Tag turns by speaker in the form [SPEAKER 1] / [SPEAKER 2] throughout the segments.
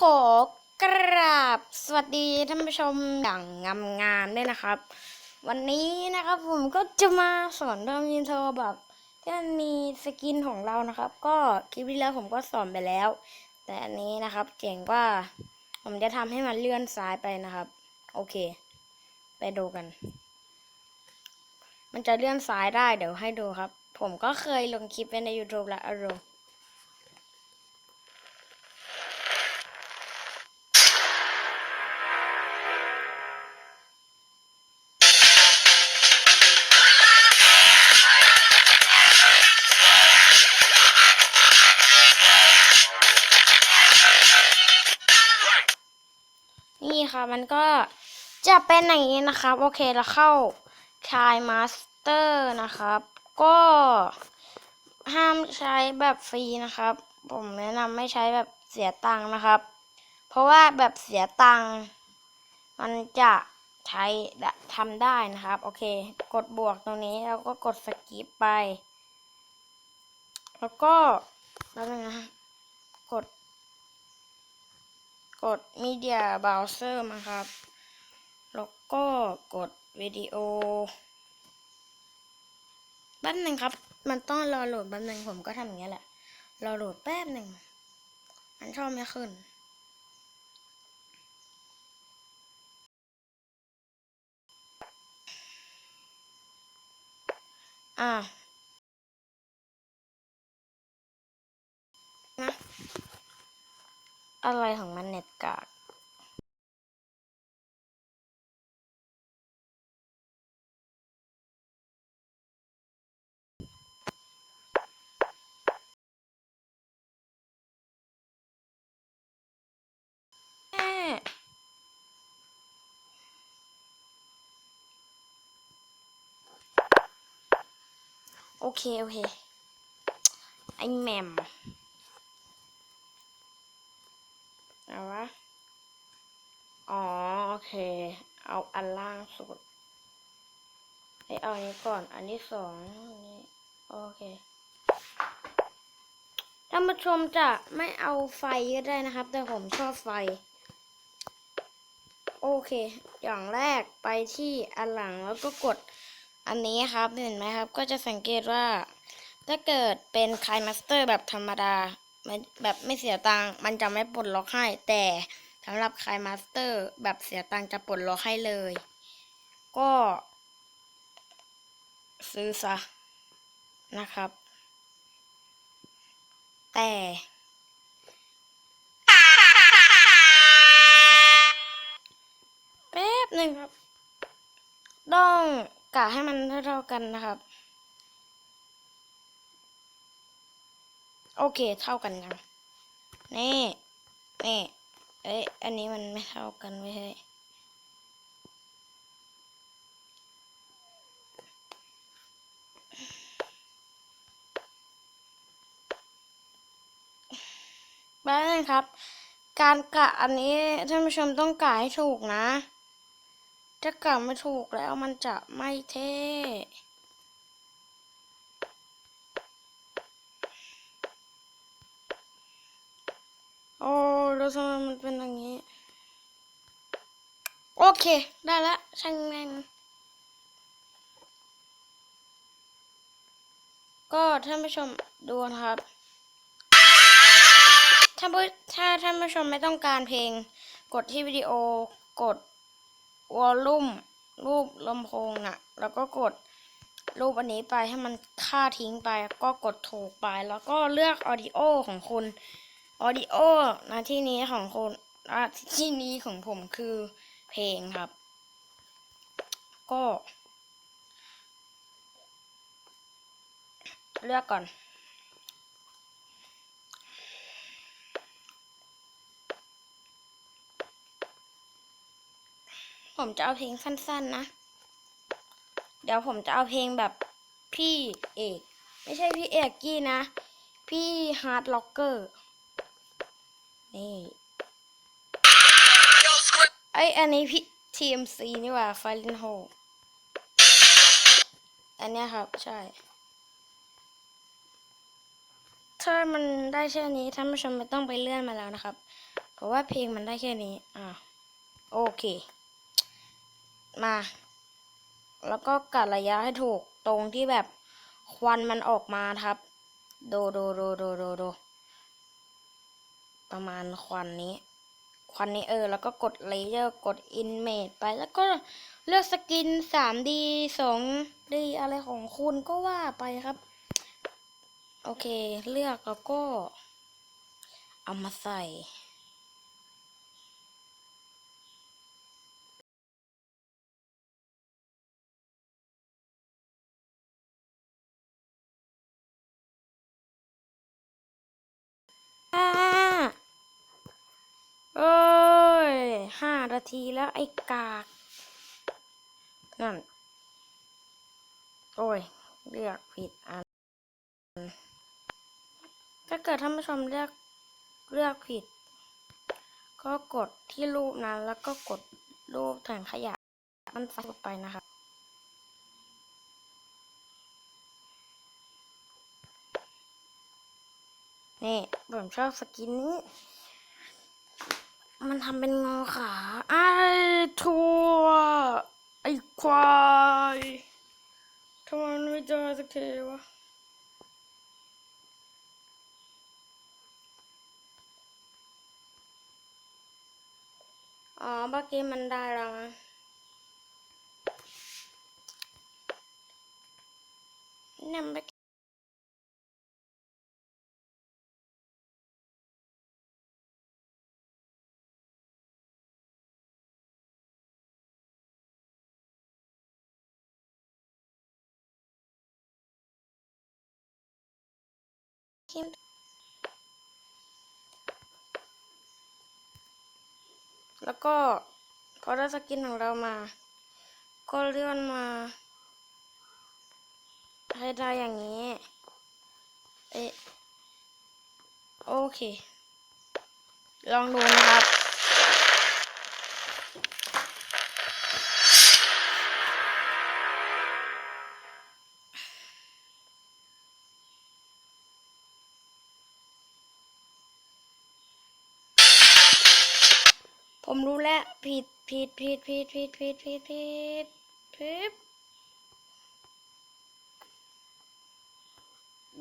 [SPEAKER 1] ขอกราบสวัสดีท่านผู้ชมอย่างงามงามๆด้วยนะครับ วันนี้นะครับผมก็จะมาสอนทำอินโทรแบบที่มันมีสกินของเรานะครับ ก็คลิปที่แล้วผมก็สอนไปแล้ว แต่อันนี้นะครับเจ๋งว่าผมจะทำให้มันเลื่อนซ้ายไปนะครับ โอเค ไปดูกัน มันจะเลื่อนซ้ายได้เดี๋ยวให้ดูครับ ผมก็เคยลงคลิปไว้ใน YouTube แล้วอารมณ์ มันก็จะเป็นอย่างนี้นะครับ โอเคเราเข้าชายมาสเตอร์นะครับ ก็ห้ามใช้แบบฟรีนะครับ ผมแนะนำไม่ใช้แบบเสียตังค์นะครับ เพราะว่าแบบเสียตังค์มันจะใช้ทำได้นะครับ โอเค กดบวกตรงนี้แล้วก็กดสกิปไป แล้วก็แล้วนะกด กด Media Browser มาครับ แล้วก็กดวิดีโอแป๊บหนึ่งครับ มันต้องรอโหลดแป๊บหนึ่งผมก็ทำอย่างเงี้ยแหละ รอโหลดแป๊บหนึ่ง มันชอบไม่ขึ้น อะนะ อะไรของมันเน็ตกากแม่โอเค โอเค ไอ้แมม เอาวะ อ๋อ โอเค เอาอันล่างสุดเอ้เอาอันนี้ก่อน อันที่สองนนี้โอเค ท่านผู้ชมจะไม่เอาไฟก็ได้นะครับ แต่ผมชอบไฟ โอเค อย่างแรกไปที่อันหลังแล้วก็กดอันนี้ครับ เห็นไหมครับ ก็จะสังเกตว่า ถ้าเกิดเป็นคายมาสเตอร์แบบธรรมดา ไม่แบบไม่เสียตังค์มันจะไม่ปลดล็อกให้ แต่สำหรับคายมาสเตอร์ แบบเสียตังค์จะปลดล็อกให้เลย ก็ ซื้อซะนะครับ แต่แป๊บหนึ่งครับ ต้องกะให้มันเท่าๆกันนะครับ โอเคเท่ากันยังนี่นี่เอ้ยอันนี้มันไม่เท่ากันไม่ใช่ยบ้านครับ การกะอันนี้ท่านผู้ชมต้องกะให้ถูกนะ ถ้ากะไม่ถูกแล้วมันจะไม่เท่ โอ้แล้วทำไมมันเป็นอย่างนี้ โอเค ได้ละช่างแม่งก็ท่านผู้ชมดูนะครับ ถ้าผู้ถ้าท่านผู้ชมไม่ต้องการเพลง กดที่วิดีโอกดวอลลุ่ม รูปลำโพงน่ะ แล้วก็กดรูปอันนี้ไปให้มันค่าทิ้งไป ก็กดถูกไป แล้วก็เลือกออดิโอของคุณ ออดิโอนะที่นี้ของคุณนที่นี้ของผมคือเพลงครับ ก็ เลือกก่อนผมจะเอาเพลงสั้น ๆ นะ เดี๋ยวผมจะเอาเพลงแบบพี่เอก ไม่ใช่พี่เอกกี้นะ พี่ฮาร์ดล็อกเกอร์ นี่ไอยอันนี้พี่ TMC นี่หว่าไฟลินโฮอันเนี้ยครับ ใช่ ถ้ามันได้แค่นี้ท่านผู้ชมไม่ต้องไปเลื่อนมาแล้วนะครับ เพราะว่าเพลงมันได้แค่นี้ อะโอเค มา แล้วก็กัดระยะให้ถูกตรงที่แบบควันมันออกมาครับ โดโดโดโดโดโด ประมาณควันนี้ ควันนี้เออ แล้วก็กดเลเยอร์กดอินเมดไปแล้วก็เลือกสกิน 3D 2D อะไรของคุณก็ว่าไปครับ โอเค เลือกแล้วก็ เอามาใส่ ห้าเอ้ยห้า นาทีแล้วไอ้กาก นั่น โอ้ย เลือกผิดอัน ถ้าเกิดท่านผู้ชมเลือกเลือกผิด ก็กดที่รูปนั้น แล้วก็กดรูปถังขยะมันใส่ลงไปนะครับนี่ผมชอบสกินนี้ มันทำเป็นงอขาไอ้ทัวไอ้ควายทำไมมันไม่เจอสักทีวะอ๋อเมื่อกี้มันได้แล้วนะเนี่ยเมื่อ กี้แล้วก็พอได้สกินของเรามา ก็เลื่อนมาให้ได้อย่างนี้ เอะโอเค ลองดูนะครับ ผมรู้แล้วผิดผิดผิดผิดผิดผิดผิดผิดผิด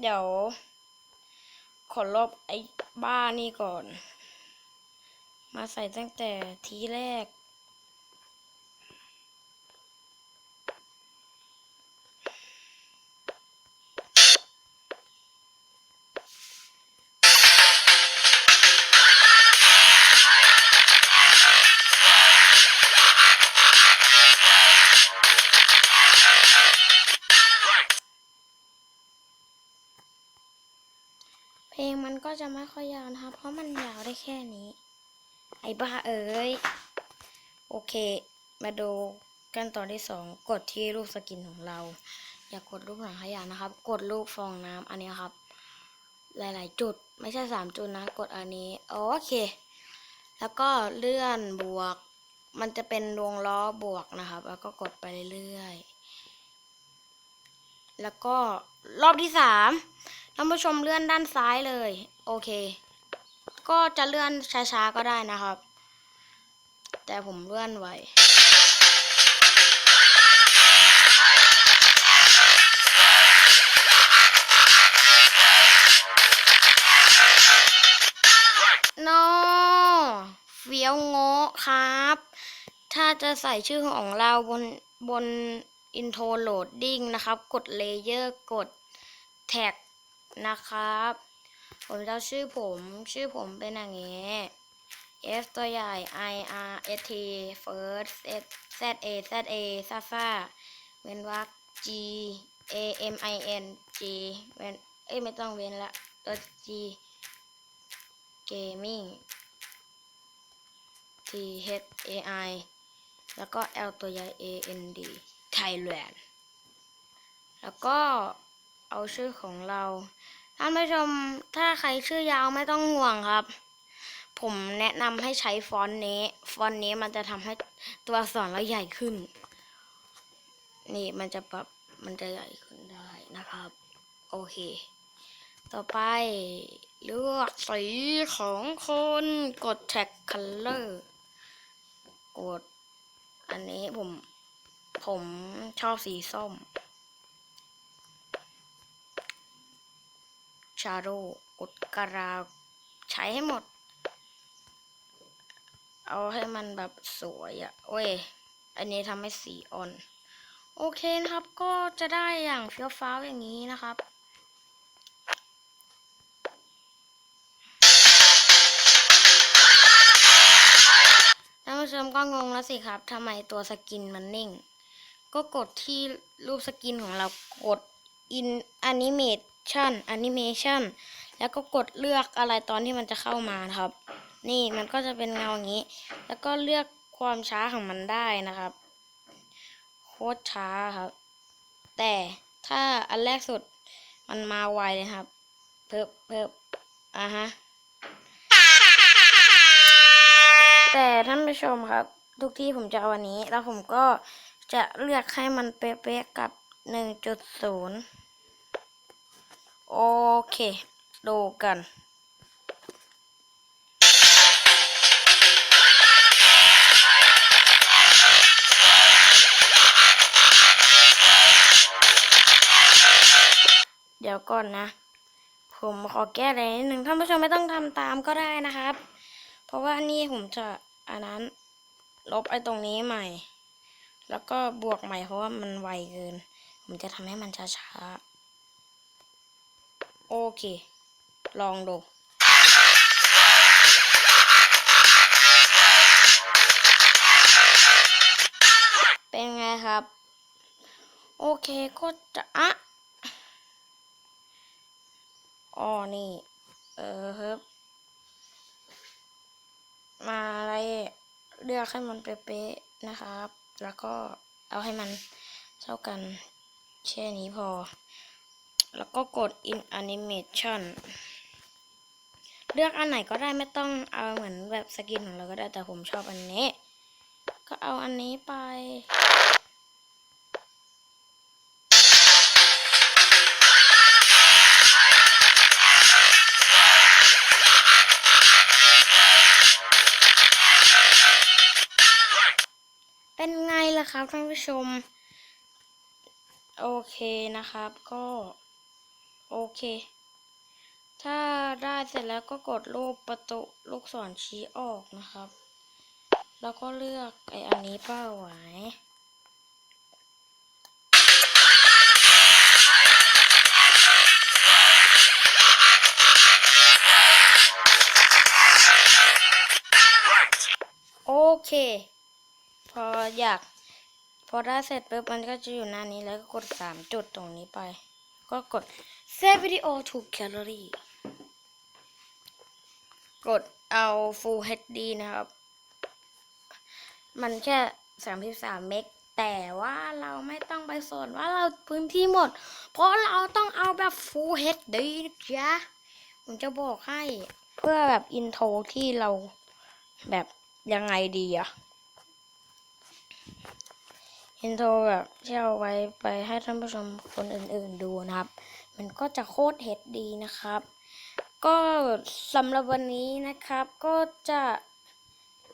[SPEAKER 1] เดี๋ยว ขอลบไอ้บ้านี่ก่อน มาใส่ตั้งแต่ทีแรก มันก็จะไม่ค่อยยาวนะคะเพราะมันยาวได้แค่นี้ ไอ้บ้าเอ้ย โอเค มาดูกันตอนที่สองกดที่รูปสกินของเรา อย่ากกดรูปหนังขยะนะครับ กดรูปฟองน้ำอันนี้ครับ หลาย ๆ จุดไม่ใช่สามจุดนะ กดอันนี้ โอเค แล้วก็เลื่อนบวก มันจะเป็นดวงล้อบวกนะครับ แล้วก็กดไปเรื่อยๆแล้วก็รอบที่สาม ท่านผู้ชมเลื่อนด้านซ้ายเลย โอเค ก็จะเลื่อนช้าๆก็ได้นะครับ แต่ผมเลื่อนไวโนเฟี้ยวโง่ครับ ถ้าจะใส่ชื่อของเราบนบนอินโทรโหลดดิ้งนะครับ กดเลเยอร์กดแท็ก นะครับ ผมจะชื่อผมชื่อผมเป็นอย่างนี้ F ตัวใหญ่ I R S T first S Z A Z A ซาซาเว้นวรรค G A M I N G เว้นเอ้ยไม่ต้องเว้นละตัว G gaming T H A I แล้วก็ L ตัวใหญ่ A N D Thailand แล้วก็ เอาชื่อของเรา ท่านผู้ชมถ้าใครชื่อยาวไม่ต้องห่วงครับ ผมแนะนำให้ใช้ฟอนต์นี้ ฟอนต์นี้มันจะทำให้ตัวอักษรเราใหญ่ขึ้น นี่มันจะปรับมันจะใหญ่ขึ้นได้นะครับ โอเค ต่อไปเลือกสีของคนกดแท็กคัลเลอร์กด อันนี้ผม ผมชอบสีส้ม ชาโดกดกราใช้ให้หมด เอาให้มันแบบสวยอะ่ะโอ้ย อันนี้ทำให้สีอ่อน โอเคนะครับ ก็จะได้อย่างเฟี้ยวฟ้าวอย่างนี้นะครับท่านผู้ชมก็งงแล้วสิครับทำไมตัวสกินมันนิ่ง ก็กดที่รูปสกินของเรากด in animation animation แล้วก็กดเลือกอะไรตอนที่มันจะเข้ามานะครับ นี่มันก็จะเป็นเงาอย่างนี้ แล้วก็เลือกความช้าของมันได้นะครับ โคตรช้าครับ แต่ถ้าอันแรกสุดมันมาไวเลยครับ เพิ่มเพิ่มอะฮะ แต่ท่านผู้ชมครับ ทุกที่ผมจะเอาอันนี้ แล้วผมก็จะเลือกให้มันเป๊ะๆกับ 1.0 โอเค ดูกัน เดี๋ยวก่อนนะ ผมขอแก้อะไรนิดหนึ่งท่านผู้ชมไม่ต้องทำตามก็ได้นะครับ เพราะว่านี่ผมจะอันนั้น ลบไอ้ตรงนี้ใหม่ แล้วก็บวกใหม่เพราะว่ามันไวเกิน ผมจะทำให้มันช้าๆ โอเค ลองดูเป็นไงครับ โอเคก็จะอะอ๋อนี่ เออครับ มาอะไรเลือกให้มันเป๊ะๆนะครับ แล้วก็เอาให้มันเท่ากันแค่นี้พอ แล้วก็กด in animation เลือกอันไหนก็ได้ไม่ต้องเอาเหมือนแบบสกินของเราก็ได้แต่ผมชอบอันนี้ ก็เอาอันนี้ไป เป็นไงล่ะครับท่านผู้ชม โอเคนะครับก็ โอเค ถ้าได้เสร็จแล้วก็กดรูปประตูลูกศรชี้ออกนะครับ แล้วก็เลือกไออันนี้เป้าไว้โอเค พออยาก พอได้เสร็จปุ๊บมันก็จะอยู่หน้านี้แล้วก็กดสามจุดตรงนี้ไป ก็กด save video to gallery กดเอา full HD นะครับ มันแค่ 33 เมกแต่ว่าเราไม่ต้องไปสนว่าเราพื้นที่หมด เพราะเราต้องเอาแบบ full HD นะจ๊ะผมจะบอกให้ เพื่อแบบอินโทรที่เราแบบยังไงดีอะ อินโทรแบบที่เอาไว้ไปให้ท่านผู้ชมคนอื่นๆดูนะครับ มันก็จะโคตรเฮดดีนะครับ ก็สำหรับวันนี้นะครับ ก็จะ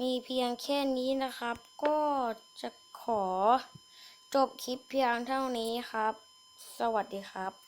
[SPEAKER 1] มีเพียงแค่นี้นะครับ ก็จะขอจบคลิปเพียงเท่านี้ครับ สวัสดีครับ